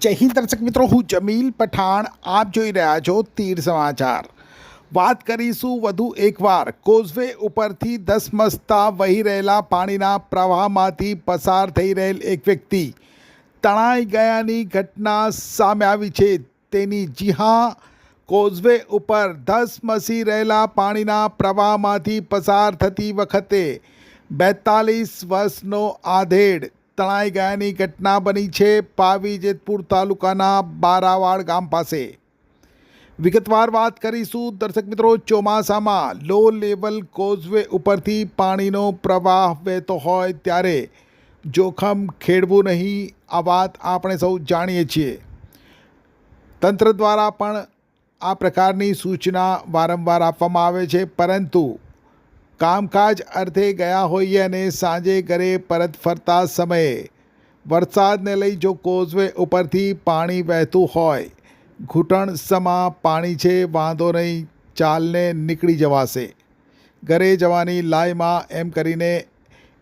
જય હિન્દ દર્શક મિત્રો, હું જમીલ પઠાણ, આપ જોઈ રહ્યા છો તીર સમાચાર. વાત કરીશું વધુ એકવાર. કોઝવે ઉપરથી ધસમસતા વહી રહેલા પાણીના પ્રવાહમાંથી પસાર થઈ રહેલ એક વ્યક્તિ તણાઈ ગયાની ઘટના સામે આવી છે. તેની જી હા કોઝવે ઉપર ધસમસી રહેલા પાણીના પ્રવાહમાંથી પસાર થતી વખતે બેતાલીસ વર્ષનો આધેડ તણાઈ ગયાની ઘટના બની છે પાવી જેતપુર તાલુકાના બારાવાડ ગામ પાસે. વિગતવાર વાત કરીશું દર્શક મિત્રો ચોમાસામાં લો લેવલ કોઝવે ઉપરથી પાણીનો પ્રવાહ વહેતો હોય ત્યારે જોખમ ખેડવું નહીં, આ વાત આપણે સૌ જાણીએ છીએ. તંત્ર દ્વારા પણ આ પ્રકારની સૂચના વારંવાર આપવામાં આવે છે, પરંતુ કામકાજ અર્થે ગયા હોઈએ અને સાંજે ઘરે પરત ફરતા સમયે વરસાદને લઈ જો કોઝવે ઉપરથી પાણી વહેતું હોય, ઘૂંટણ સમા પાણી છે, વાંધો નહીં, ચાલને નીકળી જવાશે. ઘરે જવાની લાઈમાં એમ કરીને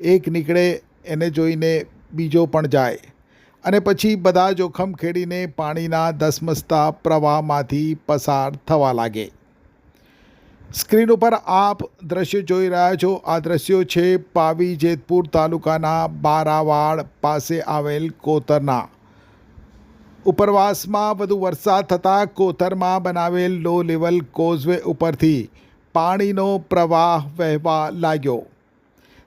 એક નીકળે, એને જોઈને બીજો પણ જાય. અને પછી બધા જોખમ ખેડીને પાણીના ધસમસતા પ્રવાહમાંથી પસાર થવા લાગે. સ્ક્રીન ઉપર આપ દ્રશ્યો જોઈ રહ્યા છો. આ દ્રશ્યો છે પાવી જેતપુર તાલુકાના બારાવાડ પાસે આવેલ કોતરના. ઉપરવાસમાં વધુ વરસાદ થતાં કોતરમાં બનાવેલ લો લેવલ કોઝવે ઉપરથી પાણીનો પ્રવાહ વહેવા લાગ્યો.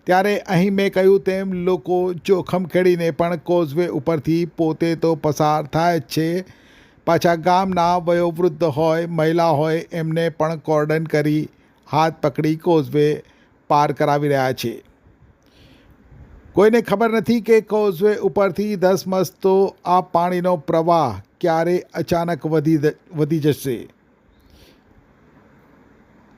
ત્યારે અહીં મેં કહ્યું તેમ લોકો જોખમ ખેડીને પણ કોઝવે ઉપરથી પોતે તો પસાર થાય છે. પાછા ગામના વયોવૃદ્ધ હોય, મહિલા હોય, એમને પણ કોર્ડન કરી હાથ પકડી કોઝવે પાર કરાવી રહ્યા છે. કોઈને ખબર નથી કે કોઝવે ઉપરથી ધસમસતો આ પાણીનો પ્રવાહ ક્યારે અચાનક વધી વધી જશે?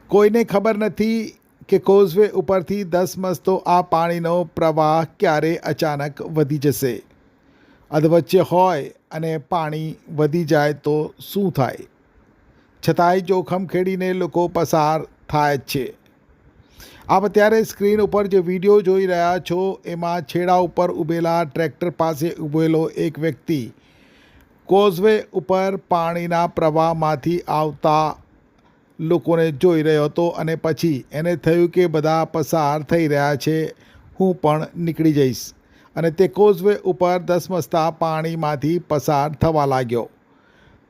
કોઈને ખબર નથી કે કોઝવે ઉપરથી ધસમસતો આ પાણીનો પ્રવાહ ક્યારે અચાનક વધી જશે? અધવચ્ચે હોય અને પાણી વધી જાય તો શું થાય? છતાંય જોખમ ખેડીને લોકો પસાર થાય છે. આપ અત્યારે સ્ક્રીન ઉપર જે વીડિયો જોઈ રહ્યા છો, એમાં છેડા ઉપર ઊભેલા ટ્રેક્ટર પાસે ઊભેલો એક વ્યક્તિ કોઝવે ઉપર પાણીના પ્રવાહમાંથી આવતા લોકોને જોઈ રહ્યો હતો અને પછી એને થયું કે બધા પસાર થઈ રહ્યા છે, હું પણ નીકળી જઈશ. અને તે કોઝવે ઉપર ધસમસતા પાણીમાંથી પસાર થવા લાગ્યો.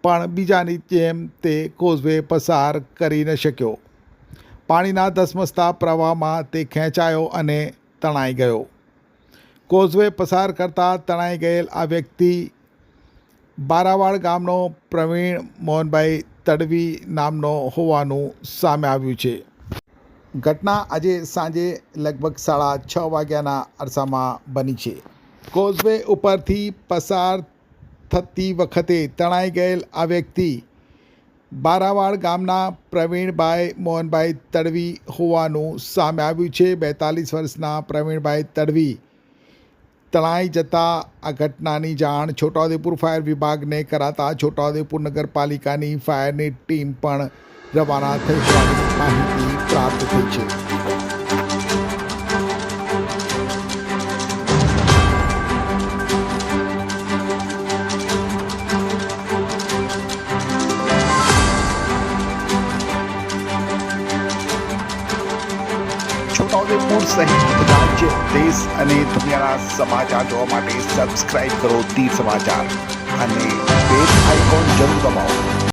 પણ બીજાની જેમ તે કોઝવે પસાર કરી ન શક્યો. પાણીના ધસમસતા પ્રવાહમાં તે ખેંચાયો અને તણાઈ ગયો. કોઝવે પસાર કરતાં તણાઈ ગયેલ આ વ્યક્તિ બારાવાડ ગામનો પ્રવીણ મોહનભાઈ તડવી નામનો હોવાનું સામે આવ્યું છે. ઘટના આજે સાંજે લગભગ સાડા છ વાગ્યાના અરસામાં બની છે. કોઝવે ઉપરથી પસાર થતી વખતે તણાઈ ગયેલ આ વ્યક્તિ બારાવાડ ગામના પ્રવીણભાઈ મોહનભાઈ તડવી હોવાનું સામે આવ્યું છે. બેતાલીસ વર્ષના પ્રવીણભાઈ તડવી તણાઈ જતા આ ઘટનાની જાણ છોટાઉદેપુર ફાયર વિભાગને કરાતા છોટાઉદેપુર નગરપાલિકાની ફાયરની ટીમ પણ રવાના થઈ માહિતી પ્રાપ્ત થઈ છે. છોટાઉદેપુર સહિત રાજ્ય, દેશ અને દુનિયાના સમાચાર જોવા માટે સબસ્ક્રાઇબ કરો દી સમાચાર અને બેલ આઇકોન જરૂર દબાવો.